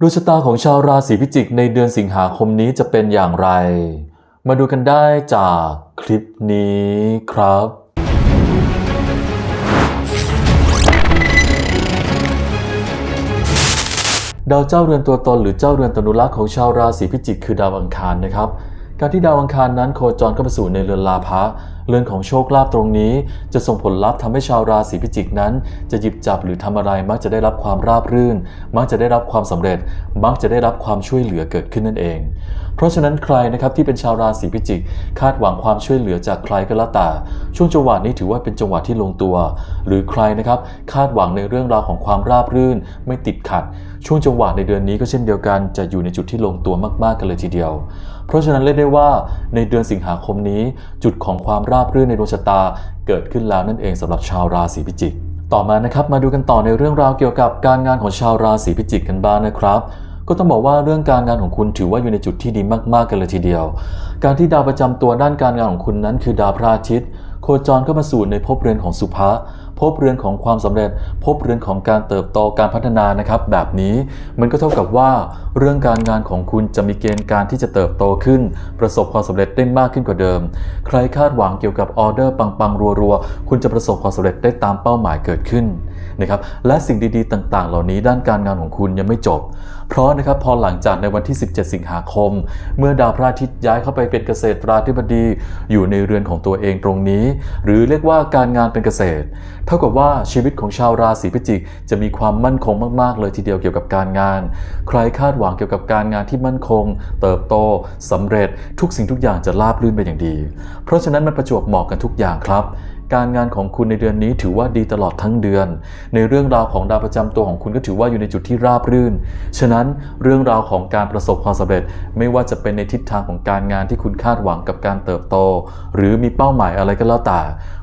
ดวงชะตาของชาวราศีพิจิกในเดือนสิงหาคมนี้จะเป็นอย่างไร มาดูกันได้จากคลิปนี้ครับ ดาวเจ้าเรือนตัวตนหรือเจ้าเรือนตนุรักษ์ของชาวราศีพิจิกคือดาวอังคารนะครับ การที่ดาวอังคารนั้นโคจรเข้าไปสู่ในเรือนลาภะเรือนของโชคลาภตรงนี้ จะส่งผลลัพธ์ทำให้ชาวราศีพิจิกนั้น จะหยิบจับหรือทำอะไรมักจะได้รับความราบรื่น มักจะได้รับความสำเร็จ มักจะได้รับความช่วยเหลือเกิดขึ้นนั่นเอง เพราะฉะนั้นใครนะครับที่เป็นชาวราศีพิจิก คาดหวังความช่วยเหลือจากใครก็แล้วแต่ช่วงจังหวะนี้ถือว่าเป็นจังหวะที่ลงตัว หรือใครนะครับคาดหวังในเรื่องราวของความราบรื่น ไม่ติดขัด ช่วงจังหวะในเดือนนี้ก็เช่นเดียวกันจะอยู่ในจุดที่ลงตัวมากๆกันเลยทีเดียว เพราะฉะนั้นเรียกได้ว่าในเดือนสิงหาคมนี้ จุดของความราบรื่นในดวงชะตา เกิดขึ้นแล้วนั่นเองสำหรับชาวราศีพิจิก ต่อมานะครับมาดูกันต่อในเรื่องราวเกี่ยวกับการงานของชาวราศีพิจิกกันบ้างนะครับ ก็ต้องบอกว่าเรื่องการงานของคุณถือว่าอยู่ในจุดที่ดีมากๆกันเลยทีเดียว การที่ดาวประจำตัวด้านการงานของคุณนั้น คือดาวพระอาทิตย์โคจรเข้ามาสู่ในภพเรือนของสุภะภพเรือนของความสำเร็จภพเรือนของการเติบโตการพัฒนานะครับ แบบนี้มันก็เท่ากับว่า เรื่องการงานของคุณจะมีเกณฑ์การที่จะเติบโตขึ้น ประสบความสำเร็จได้มากขึ้นกว่าเดิม ใครคาดหวังเกี่ยวกับออเดอร์ปังๆรัวๆคุณจะประสบความสำเร็จได้ตามเป้าหมายเกิดขึ้น นะครับและสิ่งดีๆต่าง ๆ เหล่านี้ด้านการงานของคุณยังไม่จบ เพราะนะครับพอหลังจากในวันที่ 17 สิงหาคม เมื่อดาวพระอาทิตย์ย้ายเข้าไปเป็นเกษตรราธิบดี อยู่ในเรือนของตัวเองตรงนี้ หรือเรียกว่าการงานเป็นเกษตร เท่ากับว่าชีวิตของชาวราศีพิจิก จะมีความมั่นคงมาก ๆ เลยทีเดียวเกี่ยวกับการงาน ใครคาดหวังเกี่ยวกับการงานที่มั่นคง เติบโตสำเร็จทุกสิ่งทุกอย่างจะราบรื่นไปอย่างดี เพราะฉะนั้นมันประจวบเหมาะกันทุกอย่างครับ การงานของคุณในเดือนนี้ถือว่าดีตลอดทั้งเดือน ในเรื่องราวของดาวประจำตัวของคุณก็ถือว่าอยู่ในจุดที่ราบรื่น ฉะนั้นเรื่องราวของการประสบความสำเร็จ ไม่ว่าจะเป็นในทิศทางของการงานที่คุณคาดหวังกับการเติบโต หรือมีเป้าหมายอะไรก็แล้วแต่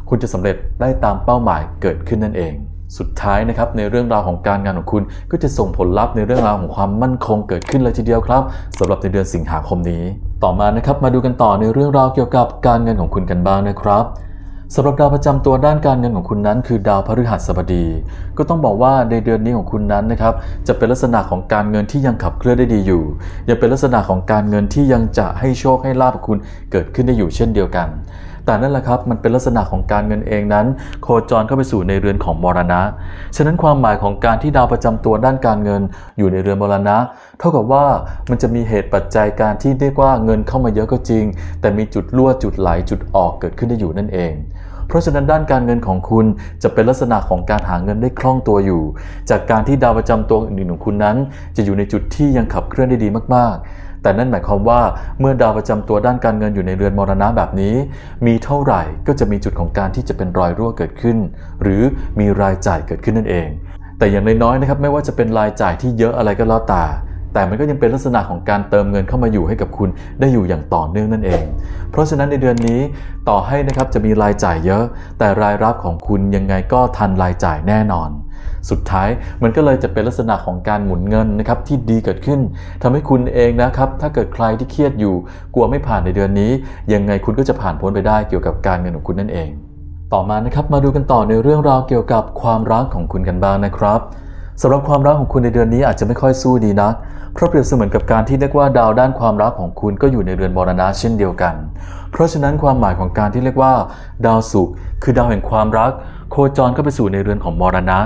คุณจะสำเร็จได้ตามเป้าหมายเกิดขึ้นนั่นเองสุดท้ายนะครับในเรื่องราวของการงานของคุณ ก็จะส่งผลลัพธ์ในเรื่องราวของความมั่นคงเกิดขึ้นเลยทีเดียวครับสำหรับในเดือนสิงหาคมนี้ ต่อมานะครับมาดูกันต่อในเรื่องราวเกี่ยวกับการเงินของคุณกันบ้างนะครับ สำหรับดาวประจำตัวด้านการเงินของคุณนั้น คือดาวพฤหัสบดี ก็ต้องบอกว่าในเดือนนี้ของคุณนั้นนะครับจะเป็นลักษณะของการเงินที่ยังขับเคลื่อนได้ดีอยู่ ยังเป็นลักษณะของการเงินที่ยังจะให้โชคให้ลาภกับคุณเกิดขึ้นได้อยู่เช่นเดียวกัน แต่นั่นแหละครับมันเป็นลักษณะของการเงินเองนั้น โคจรเข้าไปสู่ในเรือนของมรณะ ฉะนั้นความหมายของการที่ดาวประจำตัวด้านการเงินอยู่ในเรือนมรณะ เท่ากับว่ามันจะมีเหตุปัจจัยการที่เรียกว่าเงินเข้ามาเยอะก็จริง แต่มีจุดรั่วจุดไหลจุดออกเกิดขึ้นได้อยู่นั่นเอง เพราะฉะนั้นด้านการเงินของคุณจะเป็นลักษณะของการหาเงินได้คล่องตัวอยู่ จากการที่ดาวประจำตัวอื่นๆของคุณนั้น จะอยู่ในจุดที่ยังขับเคลื่อนได้ดีมาก ๆแต่นั่นหมายความว่าเมื่อดาวประจำตัวด้านการเงินอยู่ในเรือนมรณะแบบนี้ มีเท่าไหร่ก็จะมีจุดของการที่จะเป็นรอยรั่วเกิดขึ้น หรือมีรายจ่ายเกิดขึ้นนั่นเอง แต่อย่างน้อยๆนะครับไม่ว่าจะเป็นรายจ่ายที่เยอะอะไรก็แล้วแต่ แต่มันก็ยังเป็นลักษณะของการเติมเงินเข้ามาอยู่ให้กับคุณได้อยู่อย่างต่อเนื่องนั่นเอง เพราะฉะนั้นในเดือนนี้ต่อให้นะครับจะมีรายจ่ายเยอะ แต่รายรับของคุณยังไงก็ทันรายจ่ายแน่นอน สุดท้ายมันก็เลยจะเป็นลักษณะของการหมุนเงินนะครับที่ดีเกิดขึ้นทำให้คุณเองนะครับ ถ้าเกิดใครที่เครียดอยู่กลัวไม่ผ่านในเดือนนี้ ยังไงคุณก็จะผ่านพ้นไปได้เกี่ยวกับการเงินของคุณนั่นเอง ต่อมานะครับมาดูกันต่อในเรื่องราวเกี่ยวกับความรักของคุณกันบ้างนะครับ สำหรับความรักของคุณในเดือนนี้อาจจะไม่ค่อยสู้ดีนัก เพราะเปรียบเสมือนกับการที่เรียกว่าดาวด้านความรักของคุณก็อยู่ในเรือนมรณะเช่นเดียวกัน เพราะฉะนั้นความหมายของการที่เรียกว่า ดาวศุกร์คือดาวแห่งความรัก โคจรเข้าไปสู่ในเรือนของมรณะ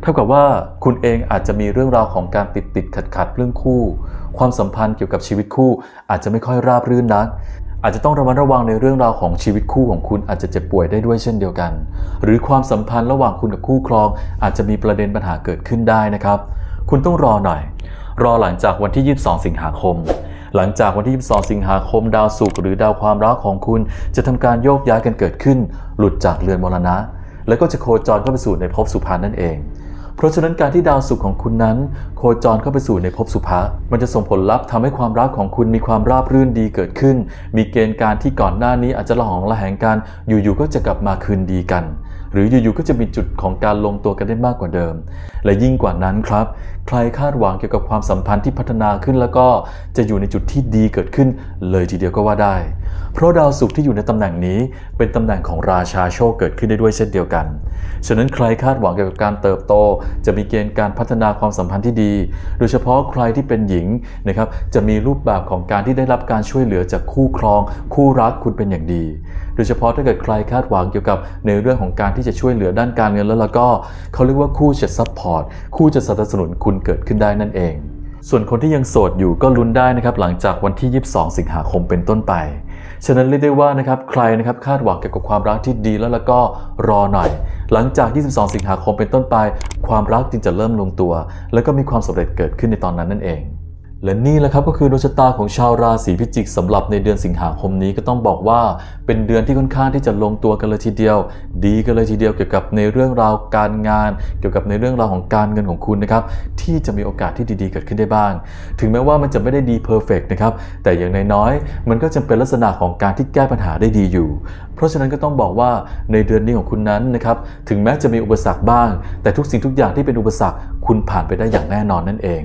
เท่ากับว่าคุณเองอาจจะมีเรื่องราวของการติดติดขัดขัดเรื่องคู่ ความสัมพันธ์เกี่ยวกับชีวิตคู่อาจจะไม่ค่อยราบรื่นนัก อาจจะต้องระมัดระวังในเรื่องราวของชีวิตคู่ของคุณอาจจะเจ็บป่วยได้ด้วยเช่นเดียวกัน หรือความสัมพันธ์ระหว่างคุณกับคู่ครอง อาจจะมีประเด็นปัญหาเกิดขึ้นได้นะครับ คุณต้องรอหน่อย รอหลังจากวันที่ 22 สิงหาคม หลังจากวันที่ 22 สิงหาคม ดาวศุกร์หรือดาวความรักของคุณ จะทำการโยกย้ายกันเกิดขึ้น หลุดจากเรือนมรณะ แล้วก็จะโคจรเข้าไปสู่ในภพสุภานั่นเอง เพราะฉะนั้นการที่ดาวศุกร์ของคุณนั้น โคจรเข้าไปสู่ในภพสุภะมันจะส่งผลลัพธ์ทำให้ความรักของคุณมีความราบรื่นดีเกิดขึ้น มีเกณฑ์การที่ก่อนหน้านี้อาจจะละหองละแหงกันอยู่ๆก็จะกลับมาคืนดีกัน หรืออยู่ๆก็จะมีจุดของการลงตัวกันได้มากกว่าเดิม และยิ่งกว่านั้นครับ ใครคาดหวังเกี่ยวกับความสัมพันธ์ที่พัฒนาขึ้นแล้วก็จะอยู่ในจุดที่ดีเกิดขึ้น เลยทีเดียวก็ว่าได้ เพราะดาวศุกร์ที่อยู่ในตำแหน่งนี้เป็นตำแหน่งของราชาโชคเกิดขึ้นได้ด้วยเช่นเดียวกัน ฉะนั้นใครคาดหวังเกี่ยวกับการเติบโต จะมีเกณฑ์การพัฒนาความสัมพันธ์ที่ดี โดยเฉพาะใครที่เป็นหญิงนะครับจะมีรูปแบบของการที่ได้รับการช่วยเหลือจากคู่ครอง คู่รักคุณเป็นอย่างดี โดยเฉพาะถ้าเกิดใครคาดหวังเกี่ยวกับในเรื่องของการที่จะช่วยเหลือด้านการเงินแล้วแล้วก็เขาเรียกว่าคู่จะซัพพอร์ตคู่จะสนับสนุนคุณเกิดขึ้นได้นั่นเองส่วนคนที่ยังโสดอยู่ก็ลุ้นได้นะครับหลังจากวันที่ 22 สิงหาคมเป็นต้นไป ฉะนั้นเรียกได้ว่านะครับใครนะครับคาดหวังเกี่ยวกับความรักที่ดีแล้วแล้วก็รอหน่อย หลังจาก 22 สิงหาคมเป็นต้นไป ความรักจึงจะเริ่มลงตัว แล้วก็มีความสำเร็จเกิดขึ้นในตอนนั้นนั่นเอง และนี่แหละครับก็คือดวงชะตาของชาวราศีพิจิกสำหรับในเดือนสิงหาคมนี้ก็ต้องบอกว่า เป็นเดือนที่ค่อนข้างที่จะลงตัวกันเลยทีเดียว ดีกันเลยทีเดียวเกี่ยวกับในเรื่องราวการงาน เกี่ยวกับในเรื่องราวของการเงินของคุณนะครับที่จะมีโอกาสที่ดีๆเกิดขึ้นได้บ้าง ถึงแม้ว่ามันจะไม่ได้ดีเพอร์เฟกนะครับแต่อย่างน้อยๆมันก็จะเป็นลักษณะของการที่แก้ปัญหาได้ดีอยู่ เพราะฉะนั้นก็ต้องบอกว่าในเดือนนี้ของคุณนั้นนะครับถึงแม้จะมีอุปสรรคบ้าง แต่ทุกสิ่งทุกอย่างที่เป็นอุปสรรคคุณผ่านไปได้อย่างแน่นอนนั่นเอง